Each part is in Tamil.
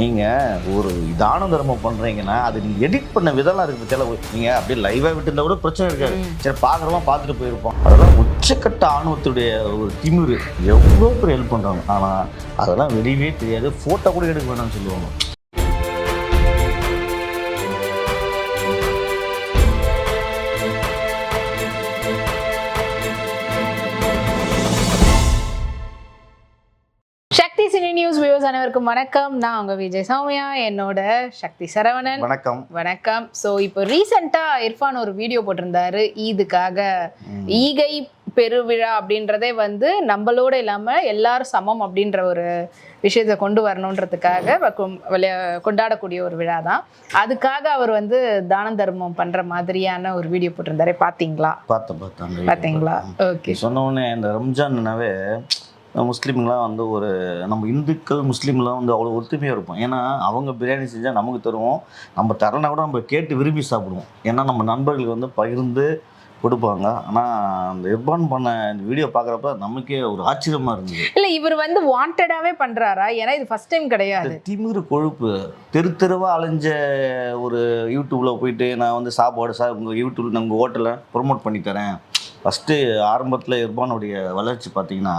நீங்கள் ஒரு தான தர்மம் பண்ணுறீங்கன்னா அது நீங்கள் எடிட் பண்ண விதம்லாம் இருக்குது பற்றியெல்லாம் நீங்கள் அப்படியே லைவாக விட்டுருந்தா கூட பிரச்சனை இருக்காது. சரி பார்க்குறவங்க பார்த்துட்டு போயிருப்போம். அதெல்லாம் உச்சக்கட்ட ஆணவத்துடைய ஒரு திமிரு எவ்வளோ பேர் ஹெல்ப் பண்ணுறாங்க ஆனால் அதெல்லாம் வெளியவே தெரியாது. ஃபோட்டோ கூட எடுக்க வேணாம்னு சொல்லுவாங்க. அனைவருக்கும் வணக்கம். நான் உங்க விஜய் சௌமியா என்னோட சக்தி சரவணன். வணக்கம். வணக்கம். ஸோ இப்போ ரீசெண்டாக இர்ஃபான் ஒரு வீடியோ போட்டிருந்தாரு. ஈதுக்காக ஈகை பெருவிழா அப்படின்றதே வந்து நம்மளோட இல்லாமல் எல்லாரும் சமம் அப்படின்ற ஒரு விஷயத்தை கொண்டு வரணுன்றதுக்காக கொண்டாடக்கூடிய ஒரு விழா தான் அதுக்காக அவர் வந்து தான தர்மம் பண்ற மாதிரியான ஒரு வீடியோ போட்டிருந்தாரு. பார்த்தீங்களா அந்த video பார்த்தீங்களா. ஓகே சொன்ன உடனே இந்த ரம்ஜான்னாவே முஸ்லீம்லாம் வந்து ஒரு நம்ம இந்துக்கள் முஸ்லீம்லாம் வந்து அவ்வளோ ஒத்துமையாக இருப்போம். ஏன்னா அவங்க பிரியாணி செஞ்சால் நமக்கு தருவோம். நம்ம தரனா கூட நம்ம கேட்டு விரும்பி சாப்பிடுவோம். ஏன்னா நம்ம நண்பர்களுக்கு வந்து பகிர்ந்து கொடுப்பாங்க. ஆனால் அந்த இர்பான் பண்ண இந்த வீடியோ பார்க்குறப்ப நமக்கே ஒரு ஆச்சரியமாக இருந்தது. இல்ல இவர் வந்து வாண்டடாவே பண்றாரா? ஏன்னா இது ஃபர்ஸ்ட் டைம் கிடையாது. திமிரு கொழுப்பு தெரு தெருவாக அலைஞ்ச ஒரு யூடியூப்பில் போயிட்டு நான் வந்து சாப்பாடு சா உங்கள் யூடியூப் உங்கள் ஹோட்டலை ப்ரொமோட் பண்ணி தரேன். ஃபஸ்ட்டு ஆரம்பத்தில் இர்பானுடைய வளர்ச்சி பார்த்தீங்கன்னா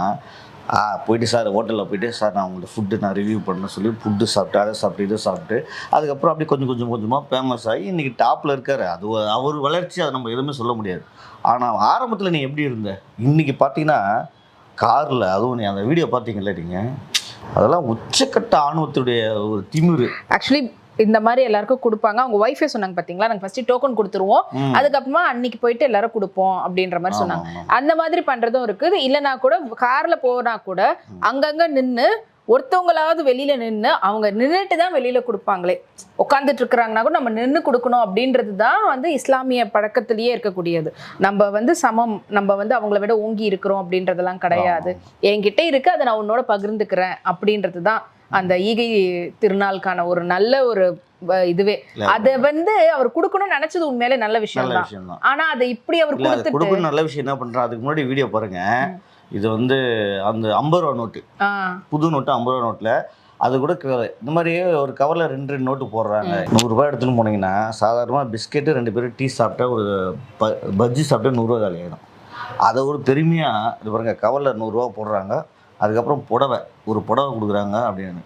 போயிட்டு சார் ஹோட்டலில் போயிட்டு சார் நான் உங்களோட ஃபுட்டு நான் ரிவ்யூ பண்ண சொல்லி ஃபுட்டு சாப்பிட்டு அதை சாப்பிட்டு இதை சாப்பிட்டு அதுக்கப்புறம் அப்படியே கொஞ்சம் கொஞ்சம் கொஞ்சமாக ஃபேமஸ் ஆகி இன்றைக்கி டாப்பில் இருக்கார். அது அவர் வளர்ச்சி அதை நம்ம எதுவுமே சொல்ல முடியாது. ஆனால் ஆரம்பத்தில் நீ எப்படி இருந்த? இன்றைக்கி பார்த்தீங்கன்னா காரில் அதுவும் நீ அந்த வீடியோ பார்த்தீங்கல்ல நீங்கள் அதெல்லாம் உச்சக்கட்ட ஆணவத்துடைய ஒரு திமிரு. ஆக்சுவலி இந்த மாதிரி எல்லாருக்கும் கொடுப்பாங்க. அவங்க ஒய்ஃபே சொன்னாங்க பாத்தீங்களா? நாங்க ஃபர்ஸ்ட் டோக்கன் கொடுத்துருவோம். அதுக்கப்புறமா அன்னைக்கு போயிட்டு எல்லாரும் கொடுப்போம் அப்படின்ற மாதிரி சொன்னாங்க. அந்த மாதிரி பண்றதும் இருக்குது. இல்லைனா கூட கார்ல போனா கூட அங்கங்க நின்னு ஒருத்தவங்களாவது வெளியில நின்னு அவங்க நின்னுட்டு தான் வெளியில கொடுப்பாங்களே. உட்காந்துட்டு இருக்கிறாங்கன்னா கூட நம்ம நின்னு கொடுக்கணும் அப்படின்றது தான் வந்து இஸ்லாமிய பழக்கத்திலேயே இருக்கக்கூடியது. நம்ம வந்து சமம். நம்ம வந்து அவங்கள விட ஓங்கி இருக்கிறோம் அப்படின்றதெல்லாம் கிடையாது. என்கிட்ட இருக்கு. அதை நான் உன்னோட பகிர்ந்துக்கிறேன் அப்படின்றது தான் அந்த ஈகை திருநாளுக்கான ஒரு நல்ல ஒரு இதுவே. அத வந்து அவர் கொடுக்கணும்னு நினைச்சது உண்மையிலே நல்ல விஷயம் நல்ல தான் விஷயம் தான் ஆனா அதை இப்படி அவர் கொடுக்கணும் நல்ல விஷயம் என்ன பண்றான் அதுக்கு முன்னாடி வீடியோ பாருங்க. இது வந்து அந்த ஐம்பது ரூபா நோட்டு. புது நோட்டு ஐம்பது ரூபா நோட்டில். அது கூட இந்த மாதிரி ஒரு கவரில் ரெண்டு ரெண்டு நோட்டு போடுறாங்க. நூறுரூவா எடுத்துன்னு போனீங்கன்னா சாதாரணமாக பிஸ்கெட்டு ரெண்டு பேரும் டீ சாப்பிட்டா ஒரு ப பஜ்ஜி சாப்பிட்டா நூறுரூவா காலி ஆகிடும் அதை ஒரு பெருமையாக இது பாருங்க கவரில் நூறுரூவா போடுறாங்க. அதுக்கப்புறம் புடவை ஒரு புடவை கொடுக்குறாங்க அப்படின்னு.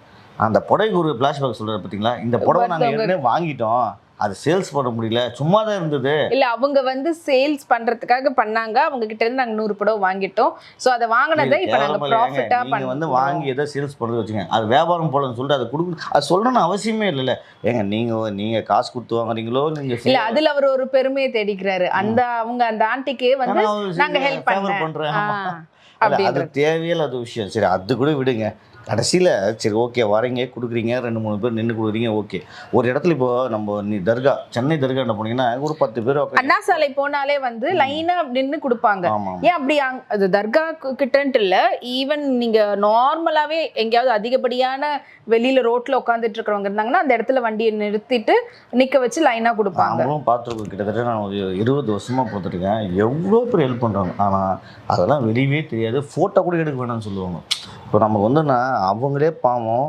அந்த புடவைக்கு ஒரு ஃப்ளாஷ்பேக் சொல்கிறார் பார்த்தீங்களா இந்த புடவை நாங்கள் ஏற்கனவே வாங்கிட்டோம். அது சேல்ஸ் பண்ண முடியல. சும்மா தான் இருந்தது. இல்ல அவங்க வந்து சேல்ஸ் பண்றதுக்காக பண்ணாங்க. அவங்க கிட்ட இருந்து நாங்க நூறு புடவை வாங்கிட்டோம். சோ அதை வாங்கினதை இப்ப நாங்க? ப்ராஃபிட்டா நீங்க வந்து வாங்கி எதோ சேல்ஸ் பண்ணுறது வச்சுங்க அது வியாபாரம் போலன்னு சொல்லிட்டு அதை கொடுக்கணும் அது சொல்லணும்னு அவசியமே இல்லைல்ல. ஏங்க நீங்க நீங்க காசு கொடுத்து வாங்குறீங்களோ நீங்க இல்ல அதுல அவர் ஒரு பெருமையை தேடிக்கிறாரு. அந்த அவங்க அந்த ஆண்டிக்கு வந்து நாங்க ஹெல்ப் பண்ணேன் அது தேவையில்லாத விஷயம். சரி அது கூட விடுங்க. கடைசியில் சரி ஓகே வரீங்க கொடுக்குறீங்க ரெண்டு மூணு பேர் நின்று கொடுக்குறீங்க ஓகே ஒரு இடத்துல இப்போ நம்ம நீ தர்கா சென்னை தர்கா என்ன போனீங்கன்னா ஒரு பத்து பேர் அண்ணா சாலை போனாலே வந்து லைனா நின்னு கொடுப்பாங்க. ஆமாம் ஏன் அப்படி அது தர்கா கிட்டன்ட்டு இல்ல ஈவன் நீங்க நார்மலாவே எங்கேயாவது அதிகப்படியான வெளியில ரோட்ல உட்காந்துட்டு இருக்கிறவங்க இருந்தாங்கன்னா அந்த இடத்துல வண்டியை நிறுத்திட்டு நிக்க வச்சு லைனா கொடுப்பாங்க. அவங்களும் பார்த்துருக்கோம். கிட்டத்தட்ட நான் ஒரு இருபது வருஷமாக பார்த்துருக்கேன் எவ்வளோ பேர் ஹெல்ப் பண்ணுறாங்க ஆனால் அதெல்லாம் வெளியவே தெரியாது. ஃபோட்டோ கூட எடுக்க வேணாம்னு சொல்லுவாங்க. இப்போ நமக்கு வந்து நான் அவங்களே பாவம்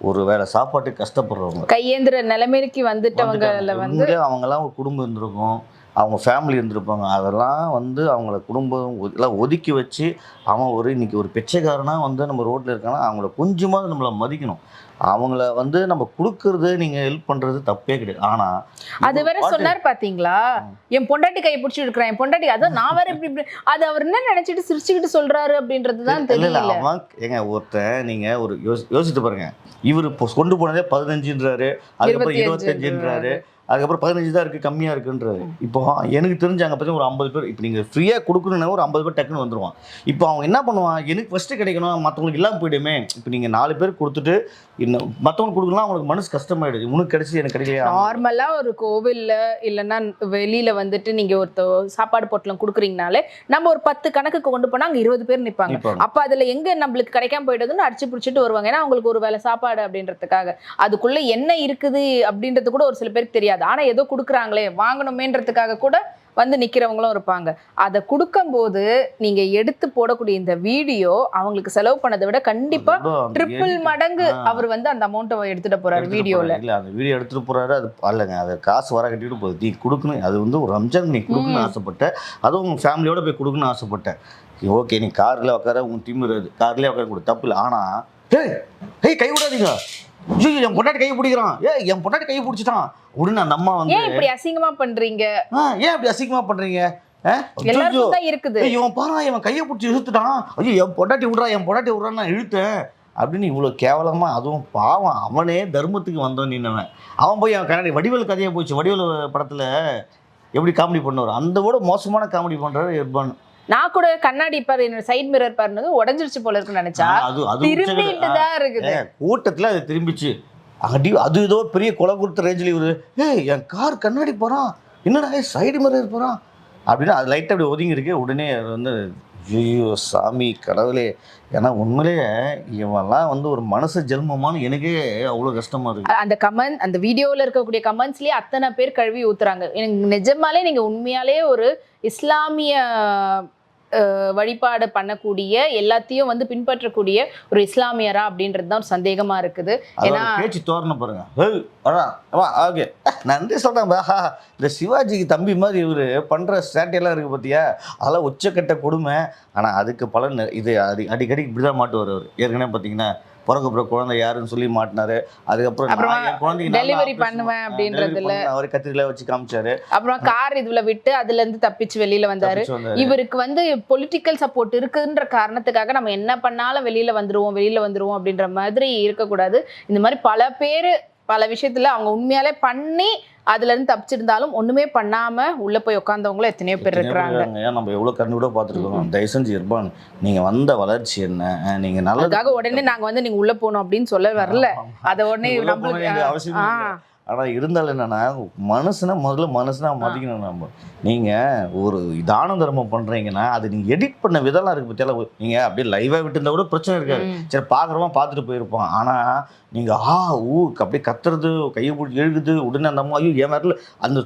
ஒரு வேளை சாப்பாட்டுக்கு கஷ்டப்படுறவங்க கையேந்திர நிலைமைக்கு வந்துட்டவங்கல வந்துட்டாங்க. வந்து அவங்கெல்லாம் ஒரு குடும்பம் இருந்திருக்கும் அவங்க ஃபேமிலி இருந்திருப்பாங்க. அதெல்லாம் வந்து அவங்கள குடும்பம் எல்லாம் ஒதுக்கி வச்சு அவன் ஒரு இன்னைக்கு ஒரு பிச்சைக்காரனாக வந்து நம்ம ரோட்டில் இருக்கானா அவங்கள கொஞ்சமாவது நம்மளை மதிக்கணும். அவங்கள வந்து நம்ம கொடுக்கறது நீங்கள் ஹெல்ப் பண்ணுறது தப்பே கிடையாது. ஆனால் அது வேற சொன்னார் பாத்தீங்களா? என் பொண்டாட்டி கையை பிடிச்சி இருக்கிறேன் என் பொண்டாட்டி அதான் நான் வேற இப்படி அது அவர் என்ன நினைச்சிட்டு சிரிச்சுக்கிட்டு சொல்றாரு அப்படின்றது தான் தெரியல. அவன் ஏங்க ஒருத்தன் நீங்க ஒரு யோசி யோசித்து பாருங்க. இவர் கொண்டு போனதே பதினஞ்சுன்றாரு அதுக்கப்புறம் இருபத்தி இருபத்தஞ்சுன்றாரு. அதுக்கப்புறம் பதினஞ்சு தான் இருக்கு கம்மியா இருக்குன்றாரு. இப்போ எனக்கு தெரிஞ்சு அங்கே பற்றி ஒரு ஐம்பது பேர் இப்போ நீங்க ஃப்ரீயா கொடுக்கணும்னா ஒரு ஐம்பது பேர் டக்குன்னு வந்துருவான் இப்போ அவன் என்ன பண்ணுவான் எனக்கு ஃபர்ஸ்ட் கிடைக்கணும் மற்றவங்களுக்கு இல்லாமல் போயிடுமே. இப்போ நீங்க நாலு பேர் கொடுத்துட்டு இன்னும் மற்றவங்களுக்கு கொடுக்கலாம் அவங்களுக்கு மனசு கஷ்டமாயிடுது. உனக்கு கிடைச்சி எனக்கு கிடைக்கலையா? நார்மலா ஒரு கோவில்ல இல்லைன்னா வெளியில வந்துட்டு நீங்க ஒருத்த சாப்பாடு பொட்டலம் கொடுக்குறீங்கனாலே நம்ம ஒரு பத்து கணக்குக்கு கொண்டு போனா அங்க இருபது பேர் நிப்பாங்க. அப்ப அதுல எங்க நம்மளுக்கு கிடைக்காம போயிடுதுன்னு அடிச்சு பிடிச்சிட்டு வருவாங்க. ஏன்னா அவங்களுக்கு ஒரு வேளை சாப்பாடு அப்படின்றதுக்காக. அதுக்குள்ள என்ன இருக்குது அப்படின்றது கூட ஒரு சில பேருக்கு தெரியாது. ஆனா ஏதோ கொடுக்குறாங்களே வாங்கணுமேன்றதுக்காக கூட வந்து நிக்கிறவங்களும் இருப்பாங்க. அதை கொடுக்கும்போது நீங்க எடுத்து போடக்கூடிய இந்த வீடியோ அவங்களுக்கு செலவு பண்ணதை விட கண்டிப்பா அது கூட அந்த ட்ரிபிள் மடங்கு. அவர் வந்து அந்த அமௌண்ட்டை எடுத்துட்டு போறாரு போறாரு. இல்ல அந்த வீடியோ எடுத்துட்டு போறாரு. அது அல்லங்க அது காசு வர கட்டிட்டு போகுது. நீ கொடுக்கணும். அது வந்து ஒரு ரம்ஜான் நீ கொடுக்கணும்னு. ஆசைப்பட்ட அதுவும் உங்க ஃபேமிலியோட போய் கொடுக்கணும்னு ஆசைப்பட்டேன் ஓகே நீ கார்ல உட்கார உன் டீம் கார்லயே உட்கார கொடு. தப்பு இல்லை. ஆனா ஹேய் ஹேய் கை விடாதீங்க. ஐயோ என் பொண்டாட்டி கை பிடிக்கிறான். ஏ என் பொண்டாட்டி கை பிடிச்சிட்டான். உடனே அந்த அம்மா வந்து ஏன் இப்படி அசிங்கமா பண்றீங்க? "ஆ, ஏன் அப்படி அசிங்கமா பண்றீங்க? இருக்குது. இவன் பாரா இவன் கையை பிடிச்சி இழுத்துட்டான். ஐயோ என் பொண்டாட்டி விட்றா என் பொண்டாட்டி விட்றான்னு நான் இழுத்தேன். அப்படின்னு இவ்வளோ கேவலமா அதுவும் பாவம் அவனே தர்மத்துக்கு வந்தவன் நின்னவன் அவன் போய் அவன் கண்ணாடி வடிவேல் கதையை போச்சு. வடிவேல் படத்துல எப்படி காமெடி பண்ணுவார்? அந்த விட மோசமான காமெடி பண்றாரு இர்பான். நான் கூட கண்ணாடி பாரு என்னோட சைட் மிரர் பாருனது உடஞ்சிருச்சு போல இருக்குன்னு நினைச்சா. திரும்பிட்டு தான் இருக்குது. கூட்டத்துல அது திரும்பிச்சு. அடி அது ஏதோ பெரிய கொலை கொடுத்த ரேஞ்சில் இவரு ஏய் என் கார் கண்ணாடி போறான். என்னடா சைடு மிரர் போறான். அப்படின்னா அது லைட்டாக அப்படி ஒதுங்கி இருக்கு உடனே வந்து ஐயோ சாமி கடவுளே. ஏன்னா உண்மையிலேயே இவன்லாம் வந்து ஒரு மனசு ஜென்மமானு எனக்கே அவ்வளோ கஷ்டமா இருக்கு. அந்த கமெண்ட் அந்த வீடியோவில் இருக்கக்கூடிய கமெண்ட்ஸ்லேயே அத்தனை பேர் கழுவி ஊத்துறாங்க. எனக்கு நிஜமாலே நீங்க உண்மையாலே ஒரு இஸ்லாமிய வழிபாடு பண்ணக்கூடிய எல்லாத்தையும் வந்து பின்பற்றக்கூடிய ஒரு இஸ்லாமியரா அப்படின்றது தான் ஒரு சந்தேகமா இருக்குது. ஏன்னா பேச்சு தோரணை பாருங்க. ஓகே. நன்றி சொல்கிறேன் பாஹா இந்த சிவாஜிக்கு தம்பி மாதிரி இவர் பண்ணுற ஸ்ட்ராட்டெல்லாம் இருக்குது பார்த்தியா அதெல்லாம் உச்சக்கட்ட கொடுமை. ஆனால் அதுக்கு பலன் இது அடி அடிக்கடி இப்படி தான் மாட்டுவார் அவர். ஏற்கனவே பார்த்தீங்கன்னா பிறகு அப்புறம் குழந்தை யாருன்னு சொல்லி மாட்டினாரு அதுக்கப்புறம் delivery operation பண்ணுவேன் அப்படின்றதுல. அவரை கத்திரில வச்சு காமிச்சாரு அப்புறம் கார் இதுல விட்டு அதுல இருந்து தப்பிச்சு வெளியில வந்தாரு. இவருக்கு வந்து பொலிட்டிக்கல் சப்போர்ட் இருக்குன்ற காரணத்துக்காக நம்ம என்ன பண்ணாலும் வெளியில வந்துருவோம் வெளியில வந்துருவோம் அப்படின்ற மாதிரி இருக்கக்கூடாது இந்த மாதிரி பல பேர் பல விஷயத்துல அவங்க உண்மையாலே பண்ணி அதுல இருந்து தப்பிச்சிருந்தாலும் ஒண்ணுமே பண்ணாம உள்ள போய் உட்கார்ந்தவங்களும் எத்தனையோ பேர் இருக்கிறாங்க. ஏன் நம்ம எவ்வளோ கண்ணு கூட பார்த்துருக்கோம். தயவு செஞ்சு இர்பான் நீங்கள் வந்த வளர்ச்சி என்ன? நீங்க நல்லது அதுக்காக உடனே நாங்க வந்து நீங்க உள்ள போகணும் அப்படின்னு சொல்ல வரல. அத உடனே நம்மளுக்கு ஆ, இல்லை. ஆனா இருந்தாலும் என்னன்னா மனுஷனை முதல்ல மனுஷனா மதிக்கணும் நம்ம. நீங்க ஒரு தான தர்மம் பண்றீங்கன்னா அது நீங்க எடிட் பண்ண விதம்லாம் இருக்கு பத்தியால நீங்க அப்படியே லைவா விட்டு இருந்தா கூட பிரச்சனை இருக்காது. சரி பாக்குறவன் பார்த்துட்டு போயிருப்பான் ஆனா நீங்க ஆ ஊ அப்படியே கத்துறது கையை பிடிச்சி எழுகுது உடனே அந்த அம்மா ஐயோ என் வரல அந்த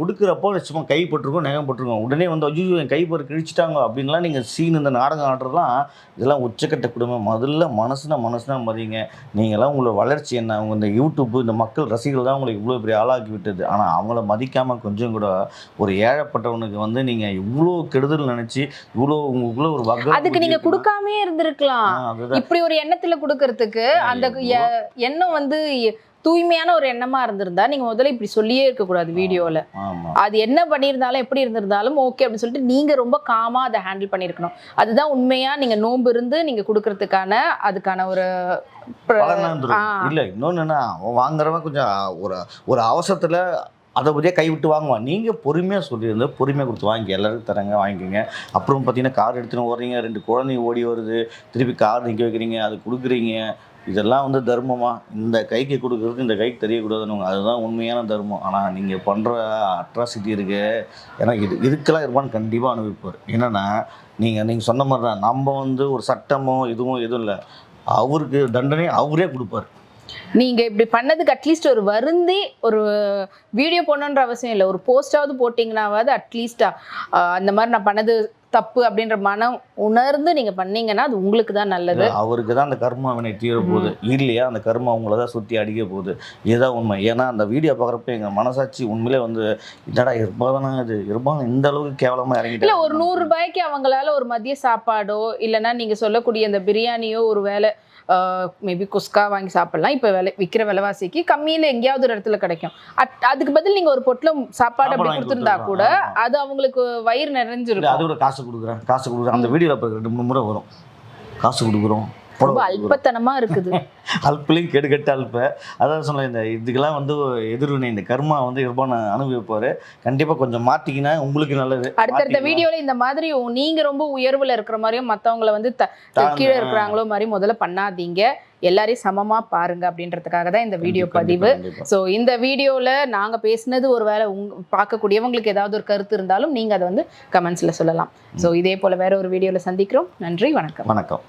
கொடுக்குறப்போ சும்மா கை பட்டிருக்கோம் நகம் பட்டிருக்கோம். உடனே வந்து ஐயோ என் கை பரு கிழிச்சிட்டாங்க. அப்படின்லாம் நீங்கள் சீன் இந்த நாடகம் ஆடுறதுலாம் இதெல்லாம் உச்சக்கட்ட குடும்பம். முதல்ல மனசுனா மனசுனா மதிங்க நீங்களாம் உங்களோட வளர்ச்சி என்ன? அவங்க இந்த யூடியூப் இந்த மக்கள் ரசிகர்கள் தான் உங்களுக்கு இவ்வளோ பெரிய ஆளாக்கி விட்டது. ஆனால் அவங்கள மதிக்காமல் கொஞ்சம் கூட ஒரு ஏழைப்பட்டவனுக்கு வந்து நீங்கள் இவ்வளோ கெடுதல் நினச்சி இவ்வளோ உங்களுக்குள்ள ஒரு வகை அதுக்கு நீங்க கொடுக்காமே இருந்திருக்கலாம். இப்படி ஒரு எண்ணத்துல கொடுக்கறதுக்கு அந்த எ- எண்ணம் வந்து தூய்மையான ஒரு எண்ணமா இருந்திருந்தா நீங்க முதல்ல இப்படி சொல்லியே இருக்க கூடாது வீடியோல அது என்ன பண்ணியிருந்தாலும் எப்படி இருந்திருந்தாலும் ஓகே அப்படின்னு சொல்லிட்டு நீங்க ரொம்ப காமா அதை ஹேண்டில் பண்ணியிருக்கணும். அதுதான் உண்மையா நீங்க நோன்பு இருந்து நீங்க கொடுக்கறதுக்கான அதுக்கான ஒரு. இல்ல இன்னொன்னு அவன் வாங்குறவன் கொஞ்சம் ஒரு ஒரு அவசரத்துல அதை பற்றியே கைவிட்டு வாங்குவான். நீங்கள் பொறுமையாக சொல்லியிருந்து பொறுமையாக கொடுத்து வாங்கி எல்லாருக்கும் தராங்க வாங்கிக்கோங்க. அப்புறம் பார்த்தீங்கன்னா கார் எடுத்துன்னு ஓடுறீங்க ரெண்டு குழந்தைங்க ஓடி வருது. திருப்பி கார் நிற்க வைக்கிறீங்க அது கொடுக்குறீங்க. இதெல்லாம் வந்து தர்மமா? இந்த கைக்கு கொடுக்குறதுக்கு இந்த கைக்கு தெரியக்கூடாதுன்னு அதுதான் உண்மையான தர்மம். ஆனால் நீங்கள் பண்ணுற அட்ராசிட்டி இருக்கு. ஏன்னா இது இதுக்கெல்லாம் இருப்பான்னு கண்டிப்பாக அனுபவிப்பார். என்னென்னா நீங்கள் நீங்கள் சொன்ன மாதிரி தான் நம்ம வந்து ஒரு சட்டமோ இதுவும் எதுவும் இல்லை. அவருக்கு தண்டனை அவரே கொடுப்பார். நீங்க இப்படி பண்ணதுக்கு அட்லீஸ்ட் ஒரு வருந்தி ஒரு வீடியோ போடணுன்ற அவசியம் இல்லை. ஒரு போஸ்டாவது போட்டிங்கனாவது அட்லீஸ்டா அந்த மாதிரி நான் பண்ணது தப்பு அப்படின்ற மனம் உணர்ந்து நீங்க பண்ணீங்கன்னா அது உங்களுக்கு தான் நல்லது. அவருக்கு தான் அந்த கர்மா வினை தீர போகுது. இல்லையா அந்த கர்மா உங்களை தான் சுற்றி அடிக்க போகுது. இதுதான் உண்மை. ஏன்னா அந்த வீடியோ பார்க்குறப்ப எங்கள் மனசாட்சி உண்மையிலே வந்து என்னடா இருப்பாதானா இது? இருப்பாங்க இந்த அளவுக்கு கேவலமாக இல்ல இறங்கிட்டு ஒரு நூறு ரூபாய்க்கு அவங்களால ஒரு மதிய சாப்பாடோ இல்லைன்னா நீங்க சொல்லக்கூடிய அந்த பிரியாணியோ ஒரு வேலை மேபி குஸ்கா வாங்கி சாப்பிடலாம். இப்போ விலை விற்கிற விலைவாசிக்கு கம்மியில எங்கேயாவது ஒரு இடத்துல கிடைக்கும். அட்- அதுக்கு பதில் நீங்க ஒரு பொட்டலம் சாப்பாடு அப்படி கொடுத்துருந்தா கூட. அது அவங்களுக்கு வயிறு நிறைஞ்சிருக்கும். அது கூட காசு கொடுக்குறேன். காசு கொடுக்குறேன். அந்த வீடியோவில் ரெண்டு மூணு முறை வரும். காசு கொடுக்குறோம். ரொம்ப. அல்பத்தனமா இருக்குது. அல்பலையும் கெடுகட்ட அல்ப. அதான் சொன்னேன் இந்த இதுக்கெல்லாம் வந்து எதிர்வினை இந்த கர்மா வந்து இருப்பான்னு அனுபவிப்பார். கண்டிப்பாக கொஞ்சம் மாட்டிக்கினா உங்களுக்கு நல்லது. அடுத்தடுத்த வீடியோல இந்த மாதிரி உ- நீங்க ரொம்ப உயர்வுல இருக்கிற மாதிரியும் மத்தவங்கள வந்து கீழே. இருக்கிறாங்களோ மாதிரி முதல்ல பண்ணாதீங்க. எல்லாரையும் சமமா பாருங்க அப்படின்றதுக்காக தான் இந்த வீடியோ பதிவு. ஸோ இந்த வீடியோவில் நாங்கள் பேசினது ஒரு வேளை உங் பார்க்கக்கூடியவங்களுக்கு ஏதாவது ஒரு கருத்து இருந்தாலும் நீங்கள் அதை வந்து கமெண்ட்ஸில் சொல்லலாம். ஸோ இதே போல் வேற ஒரு வீடியோவில் சந்திக்கிறோம். நன்றி வணக்கம். வணக்கம்.